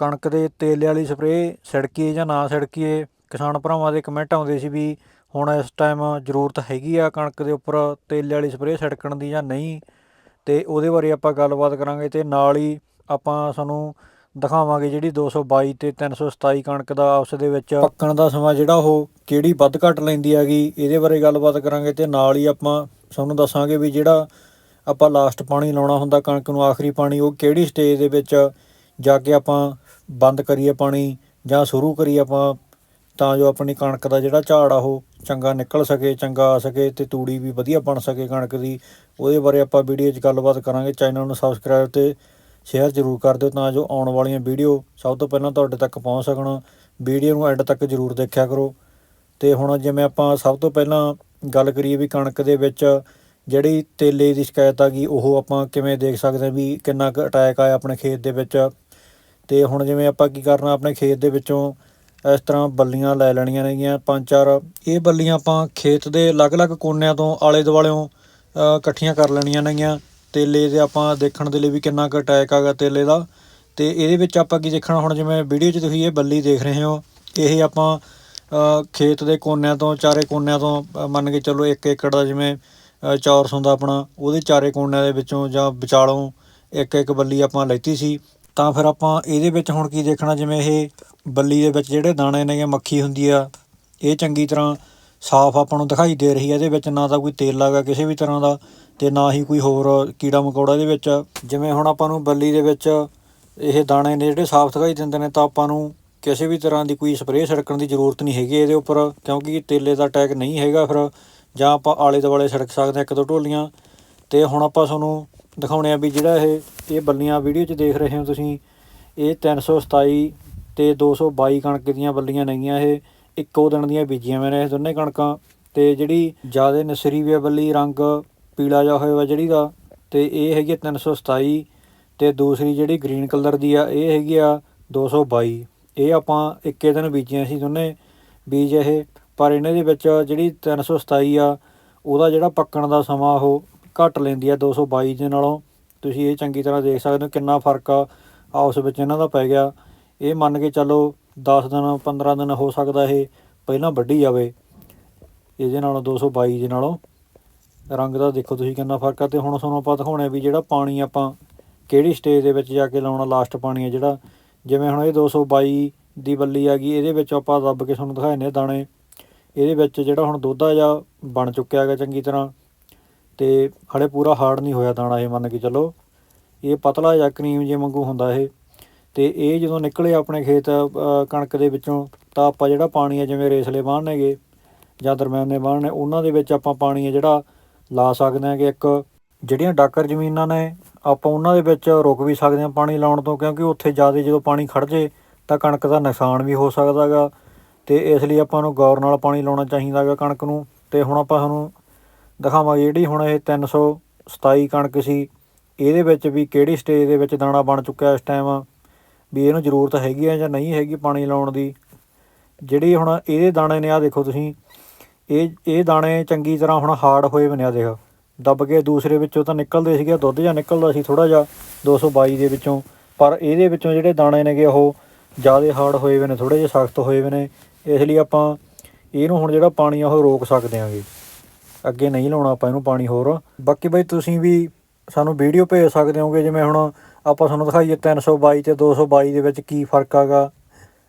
ਕਣਕ ਦੇ ਤੇਲੇ ਵਾਲੀ ਸਪਰੇਅ ਛਿੜਕੀਏ ਜਾਂ ਨਾ ਛਿੜਕੀਏ ਕਿਸਾਨ ਭਰਾਵਾਂ ਦੇ ਕਮੈਂਟ ਆਉਂਦੇ ਸੀ ਵੀ ਹੁਣ ਇਸ ਟਾਈਮ ਜ਼ਰੂਰਤ ਹੈਗੀ ਆ ਕਣਕ ਦੇ ਉੱਪਰ ਤੇਲੇ ਵਾਲੀ ਸਪਰੇਅ ਛਿੜਕਣ ਦੀ ਜਾਂ ਨਹੀਂ, ਤੇ ਉਹਦੇ ਬਾਰੇ ਆਪਾਂ ਗੱਲਬਾਤ ਕਰਾਂਗੇ ਤੇ ਨਾਲ ਹੀ ਆਪਾਂ ਤੁਹਾਨੂੰ ਦਿਖਾਵਾਂਗੇ ਜਿਹੜੀ 222 ਤੇ 327 ਕਣਕ ਦਾ ਆਪਸ ਦੇ ਵਿੱਚ ਪੱਕਣ ਦਾ ਸਮਾਂ ਜਿਹੜਾ ਉਹ ਕਿਹੜੀ ਵੱਧ ਘੱਟ ਲੈਂਦੀ ਹੈਗੀ, ਇਹਦੇ ਬਾਰੇ ਗੱਲਬਾਤ ਕਰਾਂਗੇ ਤੇ ਨਾਲ ਹੀ ਆਪਾਂ ਤੁਹਾਨੂੰ ਦੱਸਾਂਗੇ ਵੀ ਜਿਹੜਾ ਆਪਾਂ ਲਾਸਟ ਪਾਣੀ ਲਾਉਣਾ ਹੁੰਦਾ ਕਣਕ ਨੂੰ ਆਖਰੀ ਪਾਣੀ, ਉਹ ਕਿਹੜੀ ਸਟੇਜ ਦੇ ਵਿੱਚ ਜਾ ਕੇ ਆਪਾਂ ਬੰਦ ਕਰੀਏ ਪਾਣੀ ਜਾਂ ਸ਼ੁਰੂ ਕਰੀਏ ਆਪਾਂ, ਤਾਂ ਜੋ ਆਪਣੀ ਕਣਕ ਦਾ ਜਿਹੜਾ ਝਾੜ ਆ ਉਹ ਚੰਗਾ ਨਿਕਲ ਸਕੇ, ਚੰਗਾ ਆ ਸਕੇ ਤੇ ਤੂੜੀ ਵੀ ਵਧੀਆ ਬਣ ਸਕੇ ਕਣਕ ਦੀ। ਉਹਦੇ ਬਾਰੇ ਆਪਾਂ ਵੀਡੀਓ 'ਚ ਗੱਲਬਾਤ ਕਰਾਂਗੇ। ਚੈਨਲ ਨੂੰ ਸਬਸਕ੍ਰਾਈਬ ਤੇ ਸ਼ੇਅਰ ਜ਼ਰੂਰ ਕਰ ਦਿਓ ਤਾਂ ਜੋ ਆਉਣ ਵਾਲੀਆਂ ਵੀਡੀਓ ਸਭ ਤੋਂ ਪਹਿਲਾਂ ਤੁਹਾਡੇ ਤੱਕ ਪਹੁੰਚ ਸਕਣ। ਵੀਡੀਓ ਨੂੰ ਐਂਡ ਤੱਕ ਜ਼ਰੂਰ ਦੇਖਿਆ ਕਰੋ। ਤੇ ਹੁਣ ਜਿਵੇਂ ਆਪਾਂ ਸਭ ਤੋਂ ਪਹਿਲਾਂ ਗੱਲ ਕਰੀਏ ਵੀ ਕਣਕ ਦੇ ਵਿੱਚ ਜਿਹੜੀ ਤੇਲੇ ਦੀ ਸ਼ਿਕਾਇਤ ਆ ਗਈ, ਉਹ ਆਪਾਂ ਕਿਵੇਂ ਦੇਖ ਸਕਦੇ ਹਾਂ ਵੀ ਕਿੰਨਾ ਕੁ ਅਟੈਕ ਆਇਆ ਆਪਣੇ ਖੇਤ ਦੇ ਵਿੱਚ। ਅਤੇ ਹੁਣ ਜਿਵੇਂ ਆਪਾਂ ਕੀ ਕਰਨਾ ਆਪਣੇ ਖੇਤ ਦੇ ਵਿੱਚੋਂ ਇਸ ਤਰ੍ਹਾਂ ਬੱਲੀਆਂ ਲੈ ਲੈਣੀਆਂ ਨੇਗੀਆਂ ਪੰਜ ਚਾਰ। ਇਹ ਬੱਲੀਆਂ ਆਪਾਂ ਖੇਤ ਦੇ ਅਲੱਗ-ਅਲੱਗ ਕੋਨਿਆਂ ਤੋਂ ਆਲੇ ਦੁਆਲਿਓਂ ਇਕੱਠੀਆਂ ਕਰ ਲੈਣੀਆਂ ਨੇਗੀਆਂ। ਤੇਲੇ ਦੇ ਆਪਾਂ ਦੇਖਣ ਦੇ ਲਈ ਵੀ ਕਿੰਨਾ ਕੁ ਅਟੈਕ ਆਗਾ ਤੇਲੇ ਦਾ। ਅਤੇ ਇਹਦੇ ਵਿੱਚ ਆਪਾਂ ਕੀ ਦੇਖਣਾ ਹੁਣ ਜਿਵੇਂ ਵੀਡੀਓ 'ਚ ਤੁਸੀਂ ਇਹ ਬੱਲੀ ਦੇਖ ਰਹੇ ਹੋ ਇਹ ਆਪਾਂ ਖੇਤ ਦੇ ਕੋਨਿਆਂ ਤੋਂ ਚਾਰੇ ਕੋਨਿਆਂ ਤੋਂ ਮੰਨ ਕੇ ਚੱਲੋ 1 ਏਕੜ ਦਾ ਜਿਵੇਂ ਅ, ਚੌਰਸ ਹੁੰਦਾ ਆਪਣਾ ਉਹਦੇ ਚਾਰੇ ਕੋਨਿਆਂ ਦੇ ਵਿੱਚੋਂ ਜਾਂ ਵਿਚਾਲੋਂ ਇੱਕ ਇੱਕ ਬੱਲੀ ਆਪਾਂ ਲੈਤੀ ਸੀ। ਤਾਂ ਫਿਰ ਆਪਾਂ ਇਹਦੇ ਵਿੱਚ ਹੁਣ ਕੀ ਦੇਖਣਾ? ਜਿਵੇਂ ਇਹ ਬੱਲੀ ਦੇ ਵਿੱਚ ਜਿਹੜੇ ਦਾਣੇ ਨੇ ਜਾਂ ਮੱਖੀ ਹੁੰਦੀ ਆ, ਇਹ ਚੰਗੀ ਤਰ੍ਹਾਂ ਸਾਫ਼ ਆਪਾਂ ਨੂੰ ਦਿਖਾਈ ਦੇ ਰਹੀ ਹੈ ਇਹਦੇ ਵਿੱਚ ਨਾ ਤਾਂ ਕੋਈ ਤੇਲ ਲੱਗਾ ਕਿਸੇ ਵੀ ਤਰ੍ਹਾਂ ਦਾ ਤੇ ਨਾ ਹੀ ਕੋਈ ਹੋਰ ਕੀੜਾ ਮਕੌੜਾ ਇਹਦੇ ਵਿੱਚ। ਜਿਵੇਂ ਹੁਣ ਆਪਾਂ ਨੂੰ ਬੱਲੀ ਦੇ ਵਿੱਚ ਇਹ ਦਾਣੇ ਨੇ ਜਿਹੜੇ ਸਾਫ਼ ਦਿਖਾਈ ਦਿੰਦੇ ਨੇ, ਤਾਂ ਆਪਾਂ ਨੂੰ ਕਿਸੇ ਵੀ ਤਰ੍ਹਾਂ ਦੀ ਕੋਈ ਸਪਰੇਅ ਛਿੜਕਣ ਦੀ ਜ਼ਰੂਰਤ ਨਹੀਂ ਹੈਗੀ ਇਹਦੇ ਉੱਪਰ, ਕਿਉਂਕਿ ਤੇਲੇ ਦਾ ਅਟੈਕ ਨਹੀਂ ਹੈਗਾ ਫਿਰ ਜਾਂ ਆਪਾਂ ਆਲੇ ਦੁਆਲੇ ਛਿੜਕ ਸਕਦੇ ਹਾਂ ਇੱਕ ਦੋ ਢੋਲੀਆਂ ਤੇ ਹੁਣ ਆਪਾਂ ਤੁਹਾਨੂੰ ਦਿਖਾਉਣੇ ਆ ਵੀ ਜਿਹੜਾ ਇਹ ਇਹ ਬੱਲੀਆਂ ਵੀਡੀਓ 'ਚ ਦੇਖ ਰਹੇ ਹੋ ਤੁਸੀਂ, ਇਹ 327 ਤੇ 222 ਕਣਕ ਦੀਆਂ ਬੱਲੀਆਂ ਨੇਗੀਆਂ ਇਹ, ਇੱਕੋ ਦਿਨ ਦੀਆਂ ਬੀਜੀਆਂ ਹੋਈਆਂ ਨੇ ਇਹ ਦੋਨੇ ਕਣਕਾਂ, ਤੇ ਜਿਹੜੀ ਜ਼ਿਆਦਾ ਨਸਰੀ ਵੀ ਆ ਬੱਲੀ, ਰੰਗ ਪੀਲਾ ਜਾ ਹੋਇਆ ਵਾ ਜਿਹੜੀ ਦਾ, ਤੇ ਇਹ ਹੈਗੀ 327 ਤੇ ਦੂਸਰੀ ਜਿਹੜੀ ਗ੍ਰੀਨ ਕਲਰ ਦੀ ਆ, ਇਹ ਹੈਗੀ ਆ 222 ਇਹ ਆਪਾਂ ਇੱਕੇ ਦਿਨ ਬੀਜੀਆਂ ਸੀ ਦੋਨੇ ਬੀਜ ਇਹ, ਪਰ ਇਹਨਾਂ ਦੇ ਵਿੱਚ ਜਿਹੜੀ 327 ਆ, ਉਹਦਾ ਜਿਹੜਾ ਪੱਕਣ ਦਾ ਸਮਾਂ ਉਹ ਘੱਟ ਲੈਂਦੀ ਆ 222 ਦੇ ਨਾਲੋਂ। ਤੁਸੀਂ ਇਹ ਚੰਗੀ ਤਰ੍ਹਾਂ ਦੇਖ ਸਕਦੇ ਹੋ ਕਿੰਨਾ ਫ਼ਰਕ ਆ, ਆਪਸ ਵਿੱਚ ਇਹਨਾਂ ਦਾ ਪੈ ਗਿਆ। ਇਹ ਮੰਨ ਕੇ ਚੱਲੋ 10 ਦਿਨ 15 ਦਿਨ ਹੋ ਸਕਦਾ ਇਹ ਪਹਿਲਾਂ ਵੱਢੀ ਜਾਵੇ। ਇਹਦੇ ਨਾਲੋਂ 222 ਦੇ ਨਾਲੋਂ। ਰੰਗ ਦਾ ਦੇਖੋ ਤੁਸੀਂ ਕਿੰਨਾ ਫ਼ਰਕ ਆ। ਤੇ ਹੁਣ ਤੁਹਾਨੂੰ ਆਪਾਂ ਦਿਖਾਉਣੇ ਵੀ ਜਿਹੜਾ ਪਾਣੀ ਆਪਾਂ ਕਿਹੜੀ ਸਟੇਜ ਦੇ ਵਿੱਚ ਜਾ ਕੇ ਲਾਉਣਾ ਲਾਸਟ ਪਾਣੀ ਆ ਜਿਹੜਾ। ਜਿਵੇਂ ਹੁਣ ਇਹ 222 ਦੀ ਬੱਲੀ ਆ ਗਈ, ਇਹਦੇ ਵਿੱਚ ਆਪਾਂ ਦੱਬ ਕੇ ਤੁਹਾਨੂੰ ਦਿਖਾਏ ਨੇ ਦਾਣੇ। ਇਹਦੇ ਵਿੱਚ ਜਿਹੜਾ ਹੁਣ ਦੁੱਧਾ ਜਿਹਾ ਬਣ ਚੁੱਕਿਆ ਹੈਗਾ ਚੰਗੀ ਤਰ੍ਹਾਂ। ਤੇ ਹਲੇ ਪੂਰਾ ਹਾਰਡ ਨਹੀਂ ਹੋਇਆ ਦਾਣਾ ਇਹ ਮੰਨ ਕੇ ਚੱਲੋ। ਇਹ ਪਤਲਾ ਜਿਹਾ ਕਰੀਮ ਜੇ ਵਾਂਗੂ ਹੁੰਦਾ ਇਹ। ਤੇ ਇਹ ਜਦੋਂ ਨਿਕਲੇ ਆਪਣੇ ਖੇਤ ਕਣਕ ਦੇ ਵਿੱਚੋਂ, ਤਾਂ ਆਪਾਂ ਜਿਹੜਾ ਪਾਣੀ ਆ, ਜਿਵੇਂ ਰੇਸਲੇ ਬਾਣ ਨੇਗੇ, ਜਾਂ ਦਰਮਿਆਨੇ ਬਾਣ ਨੇ, ਉਹਨਾਂ ਦੇ ਵਿੱਚ ਆਪਾਂ ਪਾਣੀ ਆ ਜਿਹੜਾ ਲਾ ਸਕਦੇ ਹਾਂ ਕਿ ਇੱਕ ਜਿਹੜੀਆਂ ਡਾਕਰ ਜ਼ਮੀਨਾਂ ਨੇ, ਆਪਾਂ ਉਹਨਾਂ ਦੇ ਵਿੱਚ ਰੁਕ ਵੀ ਸਕਦੇ ਹਾਂ ਪਾਣੀ ਲਾਉਣ ਤੋਂ, ਕਿਉਂਕਿ ਉੱਥੇ ਜ਼ਿਆਦਾ ਜਦੋਂ ਪਾਣੀ ਖੜ ਜੇ, ਤਾਂ ਕਣਕ ਦਾ ਨੁਕਸਾਨ ਵੀ ਹੋ ਸਕਦਾ ਗਾ ਤੇ ਇਸ ਲਈ ਆਪਾਂ ਨੂੰ ਗੌਰ ਨਾਲ ਪਾਣੀ ਲਾਉਣਾ ਚਾਹੀਦਾ ਗਾ ਕਣਕ ਨੂੰ। ਤੇ ਹੁਣ ਆਪਾਂ ਤੁਹਾਨੂੰ ਦਿਖਾਵਾਂਗੇ ਜਿਹੜੀ ਹੁਣ ਇਹ 327 ਕਣਕ ਸੀ, ਇਹਦੇ ਵਿੱਚ ਵੀ ਕਿਹੜੀ ਸਟੇਜ ਦੇ ਵਿੱਚ ਦਾਣਾ ਬਣ ਚੁੱਕਿਆ ਇਸ ਟਾਈਮ ਵੀ ਇਹਨੂੰ ਜ਼ਰੂਰਤ ਹੈਗੀ ਹੈ ਜਾਂ ਨਹੀਂ ਹੈਗੀ ਪਾਣੀ ਲਾਉਣ ਦੀ? ਜਿਹੜੀ ਹੁਣ ਇਹਦੇ ਦਾਣੇ ਨੇ ਆ ਦੇਖੋ ਤੁਸੀਂ, ਇਹ ਇਹ ਦਾਣੇ ਚੰਗੀ ਤਰ੍ਹਾਂ ਹੁਣ ਹਾਰਡ ਹੋਏ ਬਣੇ ਆ ਦੇਖ। ਦੱਬ ਕੇ ਦੂਸਰੇ ਵਿੱਚੋਂ ਤਾਂ ਨਿਕਲਦੇ ਸੀਗੇ, ਦੁੱਧ ਜਾਂ ਨਿਕਲਦਾ ਸੀ ਥੋੜਾ ਜਿਹਾ 222 ਦੇ ਵਿੱਚੋਂ। ਪਰ ਇਹਦੇ ਵਿੱਚੋਂ ਜਿਹੜੇ ਦਾਣੇ ਨੇਗੇ, ਉਹ ਜ਼ਿਆਦਾ ਹਾਰਡ ਹੋਏ ਹੋਏ ਨੇ ਥੋੜੇ ਜਿਹੇ ਸਖਤ ਹੋਏ ਹੋਏ ਨੇ। ਇਸ ਲਈ ਆਪਾਂ ਇਹਨੂੰ ਹੁਣ ਜਿਹੜਾ ਪਾਣੀ ਆ, ਉਹ ਰੋਕ ਸਕਦੇ ਆਂਗੇ। ਅੱਗੇ ਨਹੀਂ ਲਾਉਣਾ, ਆਪਾਂ ਇਹਨੂੰ ਪਾਣੀ ਹੋਰ। ਬਾਕੀ ਬਈ ਤੁਸੀਂ ਵੀ ਸਾਨੂੰ ਵੀਡੀਓ ਭੇਜ ਸਕਦੇ ਹੋਗੇ, ਜਿਵੇਂ ਹੁਣ ਆਪਾਂ ਤੁਹਾਨੂੰ ਦਿਖਾਈਏ 322 ਤੇ 222 ਦੇ ਵਿੱਚ ਕੀ ਫ਼ਰਕ ਆਗਾ।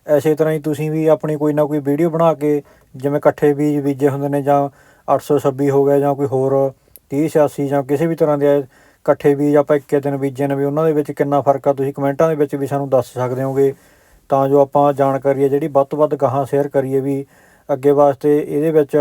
ਐਸੇ ਤਰ੍ਹਾਂ ਹੀ ਤੁਸੀਂ ਵੀ ਆਪਣੀ ਕੋਈ ਨਾ ਕੋਈ ਵੀਡੀਓ ਬਣਾ ਕੇ, ਜਿਵੇਂ ਇਕੱਠੇ ਬੀਜ ਬੀਜੇ ਹੁੰਦੇ ਨੇ, ਜਾਂ 826 ਹੋ ਗਿਆ, ਜਾਂ ਕੋਈ ਹੋਰ 3086 ਜਾਂ ਕਿਸੇ ਵੀ ਤਰ੍ਹਾਂ ਦੇ ਇਕੱਠੇ ਬੀਜ ਆਪਾਂ ਇੱਕੇ ਦਿਨ ਬੀਜੇ ਨੇ, ਵੀ ਉਹਨਾਂ ਦੇ ਵਿੱਚ ਕਿੰਨਾ ਫ਼ਰਕ ਆ, ਤੁਸੀਂ ਕਮੈਂਟਾਂ ਦੇ ਵਿੱਚ ਵੀ ਸਾਨੂੰ ਦੱਸ ਸਕਦੇ ਹੋਗੇ। ਤਾਂ ਜੋ ਆਪਾਂ ਜਾਣਕਾਰੀ ਹੈ ਜਿਹੜੀ ਵੱਧ ਤੋਂ ਵੱਧ ਗਾਹਾਂ ਸ਼ੇਅਰ ਕਰੀਏ ਵੀ ਅੱਗੇ ਵਾਸਤੇ ਇਹਦੇ ਵਿੱਚ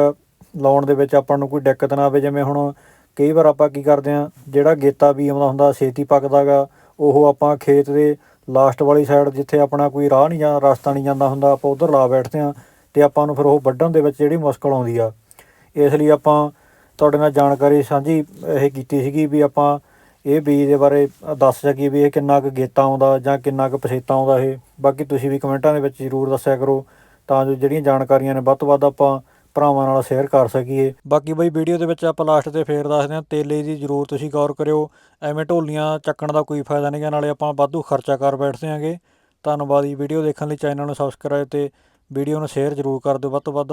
ਲਾਉਣ ਦੇ ਵਿੱਚ ਆਪਾਂ ਨੂੰ ਕੋਈ ਦਿੱਕਤ ਨਾ ਆਵੇ, ਜਿਵੇਂ ਹੁਣ ਕਈ ਵਾਰ ਆਪਾਂ ਕੀ ਕਰਦੇ ਆ ਜਿਹੜਾ ਗੇਤਾ ਵੀ ਆਉਂਦਾ ਹੁੰਦਾ, ਛੇਤੀ ਪੱਕਦਾਗਾ ਉਹ ਆਪਾਂ ਖੇਤ ਦੇ ਲਾਸਟ ਵਾਲੀ ਸਾਈਡ ਜਿੱਥੇ ਆਪਣਾ ਕੋਈ ਰਾਹ ਨਹੀਂ ਜਾਂ ਰਸਤਾ ਨਹੀਂ ਜਾਂਦਾ ਹੁੰਦਾ, ਆਪਾਂ ਉਧਰ ਲਾ ਬੈਠਦੇ ਆ ਤੇ ਆਪਾਂ ਨੂੰ ਫਿਰ ਉਹ ਵੱਢਣ ਦੇ ਵਿੱਚ ਜਿਹੜੀ ਮੁਸ਼ਕਲ ਆਉਂਦੀ ਆ। ਇਸ ਲਈ ਆਪਾਂ ਤੁਹਾਡੇ ਨਾਲ ਜਾਣਕਾਰੀ ਸਾਂਝੀ ਇਹ ਕੀਤੀ ਸੀਗੀ ਵੀ ਆਪਾਂ ਇਹ ਬੀਜ ਦੇ ਬਾਰੇ ਦੱਸ ਸਕੀਏ ਵੀ ਇਹ ਕਿੰਨਾ ਕੁ ਗੇਤਾ ਆਉਂਦਾ ਜਾਂ ਕਿੰਨਾ ਕੁ ਪਛੇਤਾ ਆਉਂਦਾ ਇਹ। ਬਾਕੀ ਤੁਸੀਂ ਵੀ ਕਮੈਂਟਾਂ ਦੇ ਵਿੱਚ ਜ਼ਰੂਰ ਦੱਸਿਆ ਕਰੋ, ਤਾਂ ਜੋ ਜਿਹੜੀਆਂ ਜਾਣਕਾਰੀਆਂ ਨੇ ਵੱਧ ਤੋਂ ਵੱਧ ਆਪਾਂ ਭਰਾਵਾਂ ਨਾਲ ਸ਼ੇਅਰ ਕਰ ਸਕੀਏ। ਬਾਕੀ ਬਈ ਵੀਡੀਓ ਦੇ ਵਿੱਚ ਆਪਾਂ ਲਾਸਟ ਤੇ ਫੇਰ ਦੱਸਦੇ ਹਾਂ, ਤੇਲੇ ਦੀ ਜ਼ਰੂਰ ਤੁਸੀਂ ਗੌਰ ਕਰਿਓ। ਐਵੇਂ ਢੋਲੀਆਂ ਚੱਕਣ ਦਾ ਕੋਈ ਫਾਇਦਾ ਨਹੀਂ ਗਾ, ਨਾਲੇ ਆਪਾਂ ਵਾਧੂ ਖਰਚਾ ਕਰ ਬੈਠਦੇ ਆਂਗੇ ਧੰਨਵਾਦ ਜੀ ਵੀਡੀਓ ਦੇਖਣ ਲਈ ਚੈਨਲ ਨੂੰ ਸਬਸਕ੍ਰਾਈਬ ਤੇ ਵੀਡੀਓ ਨੂੰ ਸ਼ੇਅਰ ਜ਼ਰੂਰ ਕਰ ਦਿਓ ਵੱਧ ਤੋਂ ਵੱਧ।